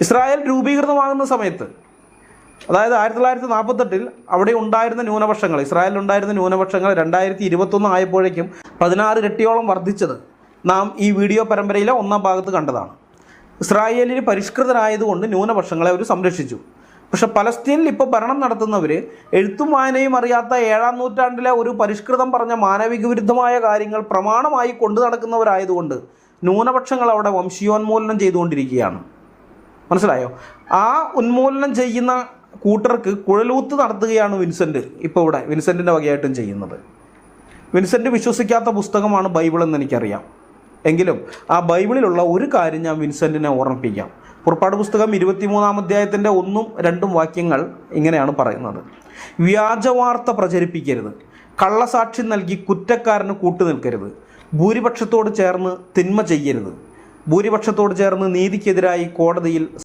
Israel രൂപീകൃതമാകുന്ന സമയത്ത് അതായത് ആയിരത്തി തൊള്ളായിരത്തി നാൽപ്പത്തെട്ടിൽ അവിടെ ഉണ്ടായിരുന്ന ന്യൂനപക്ഷങ്ങൾ ഇസ്രായേലിൽ ഉണ്ടായിരുന്ന ന്യൂനപക്ഷങ്ങൾ രണ്ടായിരത്തി ഇരുപത്തൊന്ന് ആയപ്പോഴേക്കും പതിനാറ് ഇരട്ടിയോളം വർദ്ധിച്ചത് നാം ഈ വീഡിയോ പരമ്പരയിലെ ഒന്നാം ഭാഗത്ത് കണ്ടതാണ്. ഇസ്രായേലിൽ പരിഷ്കൃതരായതുകൊണ്ട് ന്യൂനപക്ഷങ്ങളെ അവർ സംരക്ഷിച്ചു. പക്ഷെ പലസ്തീനിൽ ഇപ്പോൾ ഭരണം നടത്തുന്നവർ എഴുത്തും വായനയും അറിയാത്ത ഏഴാം നൂറ്റാണ്ടിലെ ഒരു പരിഷ്കൃതം പറഞ്ഞ മാനവിക വിരുദ്ധമായ കാര്യങ്ങൾ പ്രമാണമായി കൊണ്ടു നടക്കുന്നവരായതുകൊണ്ട് ന്യൂനപക്ഷങ്ങൾ അവിടെ വംശീയോന്മൂലനം ചെയ്തുകൊണ്ടിരിക്കുകയാണ്. മനസ്സിലായോ? ആ ഉന്മൂലനം ചെയ്യുന്ന കൂട്ടർക്ക് കുഴലൂത്ത് നടത്തുകയാണ് വിൻസെന്റ് ഇപ്പോൾ ഇവിടെ വിൻസെന്റിന്റെ വകയായിട്ടും ചെയ്യുന്നത്. വിൻസെന്റ് വിശ്വസിക്കാത്ത പുസ്തകമാണ് ബൈബിൾ എന്ന് എനിക്കറിയാം. എങ്കിലും ആ ബൈബിളിലുള്ള ഒരു കാര്യം ഞാൻ വിൻസെന്റിനെ ഓർമ്മിപ്പിക്കാം. പുറപ്പാട് പുസ്തകം ഇരുപത്തിമൂന്നാം അധ്യായത്തിന്റെ ഒന്നും രണ്ടും വാക്യങ്ങൾ ഇങ്ങനെയാണ് പറയുന്നത്. വ്യാജവാർത്ത പ്രചരിപ്പിക്കരുത്. കള്ളസാക്ഷി നൽകി കുറ്റക്കാരന് കൂട്ടുനിൽക്കരുത്. ഭൂരിപക്ഷത്തോട് ചേർന്ന് തിന്മ ചെയ്യരുത്. ഭൂരിപക്ഷത്തോട് ചേർന്ന് നീതിക്കെതിരായി കോടതിയിൽ